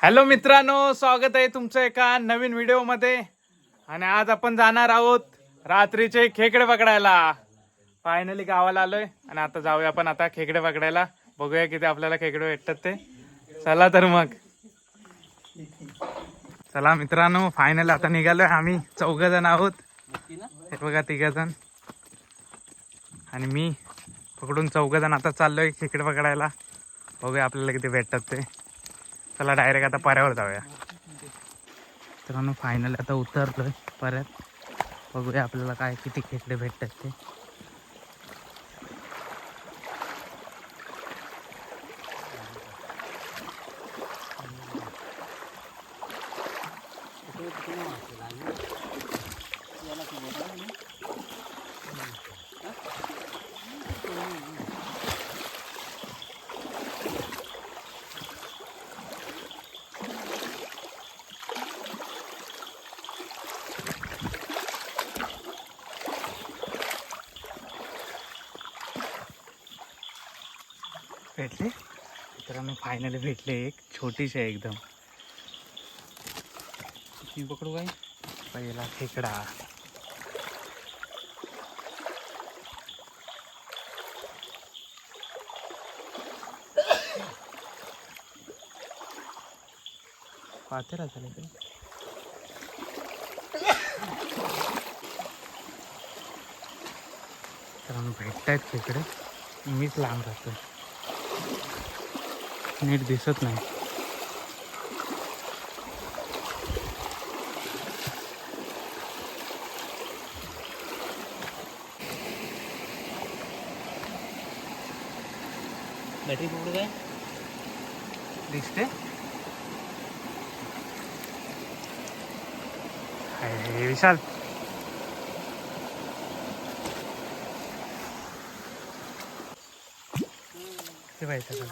Hello मित्रांनो स्वागत आहे तुमचं एका नवीन व्हिडिओमध्ये. आणि आज आपण जाणार आहोत रात्रीचे खेकडे पकडायला. फायनली गावाला आलोय. आणि आता जाऊया आपण आता खेकडे पकडायला. बघूया किती आपल्याला खेकडे भेटतात ते. चला तर मग. चला मित्रांनो फायनल आता निघालोय आम्ही. चौघ जण आहोत. हे बघा तिघ जण आणि मी पकडून चौघ जण आता चाललोय खेकडे पकडायला. बघूया आपल्याला किती भेटतात ते. चला डायरेक्ट आता पर्यावर जाऊया. मित्रांनो फायनल आता उतरलोय परत. बघूया आपल्याला काय किती खेकडे भेटतात ते. भेटले. तर आम्ही फायनली भेटले एक छोटीशी आहे एकदम. मी पकडू काय? पहिला खेकडा. पातेरा झाले तर भेटत आहेत खेकडे. मीच लांब राहतो नीट दिसत नाही. बॅटरी पकडू काय दिसते. विशाल. ते पाहिजे सगळं.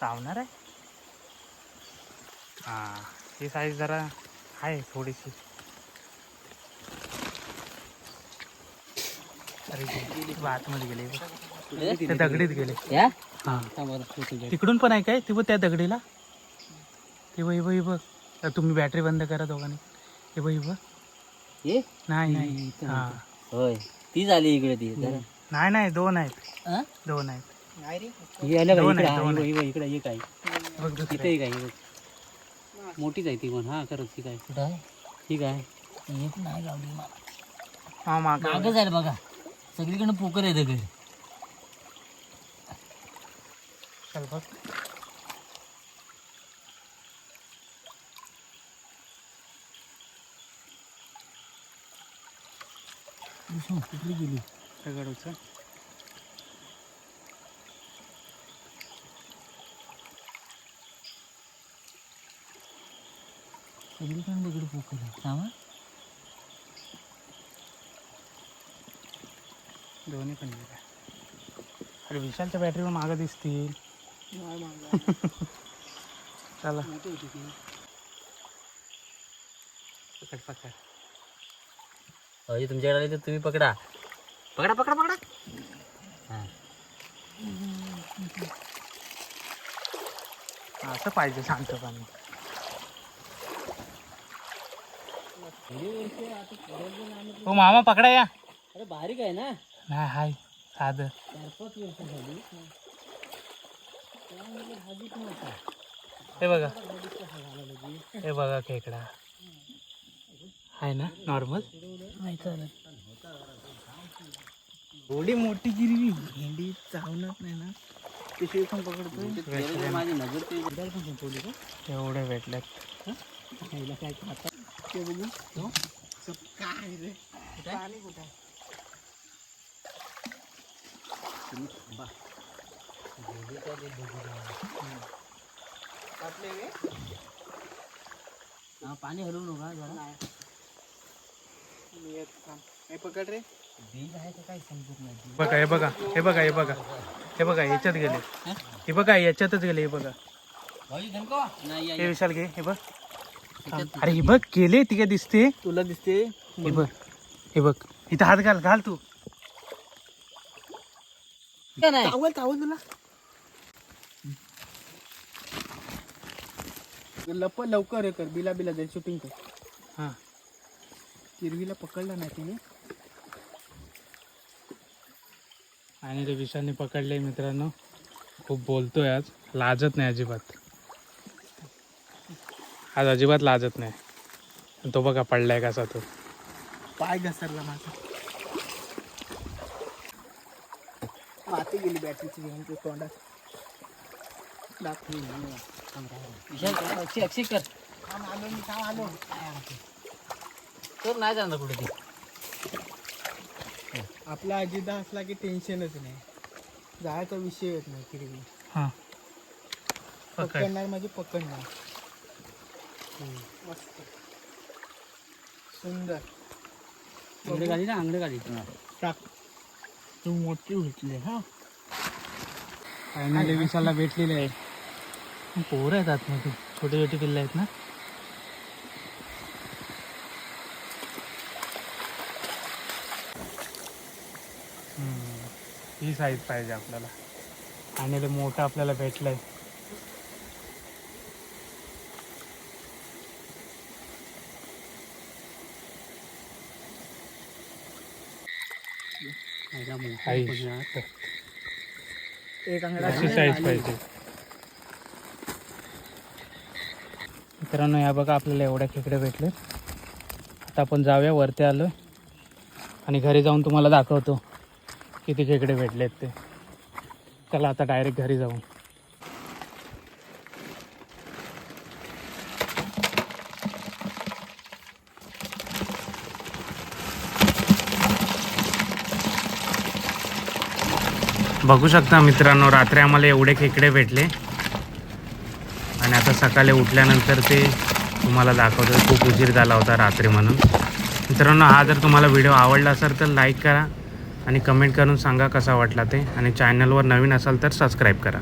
चावणार आहे? हा ही साईज जरा आहे थोडीशी. अरे आतमध्ये गेले. दगडीत गेले. हा. तिकडून पण आहे काय? ते त्या दगडीला? हे बघ हे बघ हे तुम्ही बॅटरी बंद करा दोघांनी. हे बघ हे बघ. ये नाही. नाही हा. होय. ती झाली इकडे ती जरा नाही नाही दोन आहेत. हा? दोन आहेत. ही का दोन इकडे? आहे, हा, दोन ही बघ, इकडे एक आहे बघ दुसरं तिथे एक आहे. ही बघ. मोठीच आहे ती पण. हा खरंच ठीक आहे? ठीक आहे एक नाही गावली हा माग. मागं जाईल बघा. सगळीकडे पोकर आहे दगड चल बघ. कुठली गेली उचल सगळीकडे दगड थांबा दोन्ही पण गेल्या अरे विशालच्या बॅटरीवर मागं दिसतील. चला. पकड पकड. अरे तुमच्याकडे आले तर तुम्ही पकडा. पकडा पकडा पकडा. हा. असं पाहिजे शांतपणे हो मामा पकडा या. अरे बारीक आहे ना. नाही हाय. साधं. चार पाच वर्ष झाली हे बघा. हे बघा खेकडा. आहे ना नॉर्मल? नाही चालत एवढी मोठी गिरवी भेंडी चावणार नाही ना. पिशवी पण ते माझी नजर ते भेटल्यात. खायला काय खाता ते बघू. हो? काय रे? पाणी कुठं पाणी हलवू नका जरा. पकड रे बघा हे बघा हे बघा हे बघा. हे बघा याच्यात गेले. हे बघा याच्यातच गेले हे बघा. भाई धनको नाही हे विशाल घे हे बघ. अरे हे बघ केले ती काय दिसते. तुला दिसते. हे बघ हे बघ. इथं हात घाल घाल तू. चावल चावल तुला. लप लवकर हे कर. बिला बिला जाईल शूटिंग कर. हा. तिरवीला पकडला नाही तिने. आणि ते विशालने पकडले मित्रांनो. खूप बोलतोय आज. लाजत नाही अजिबात. आज अजिबात लाजत नाही. तो बघा पडलाय कसा तो. पाय घसरला माझा. माती गेली बॅटरीची घेऊन ते तोंडात. दाखवून विशाल अक्षय अक्षय कर थांब आलो मी थांब आलो तर नाही जाणार कुठे ती. आपला अजिदा असला की टेन्शनच नाही. जायचा विषय येत नाही हा. पकड. पकडणार म्हणजे पकडणार. मस्त. सुंदर. अंगडे गाडी ना अंगडे गाडी टाक. तू मोठी भेटली हा. फायनली विशालला भेटलेले आहे. पोरं आहेत आतमध्ये. छोटे छोटे पिल्ले आहेत ना? ही साईज पाहिजे आपल्याला. आणि ते मोठं आपल्याला अंगडा अशी साईज पाहिजे. मित्रांनो या बघा आपल्याला एवढ्या खेकडे भेटले आता आपण जाऊया वरती आलो आणि घरी जाऊन तुम्हाला दाखवतो. किती खेकडे भेटलेत ते. चला आता डायरेक्ट घरी जाऊ. बघू शकता मित्रांनो रात्री आम्हाला एवढे खेकडे भेटले. आणि आता सकाळी उठल्यानंतर ते तुम्हाला दाखवतो खूप उशीर झाला होता रात्री म्हणून. मित्रांनो हा जर तुम्हाला व्हिडिओ आवडला असेल तर लाईक करा. आणि कमेंट करून सांगा कसा वाटला ते. आणि चॅनलवर नवीन असाल तर सबस्क्राईब करा.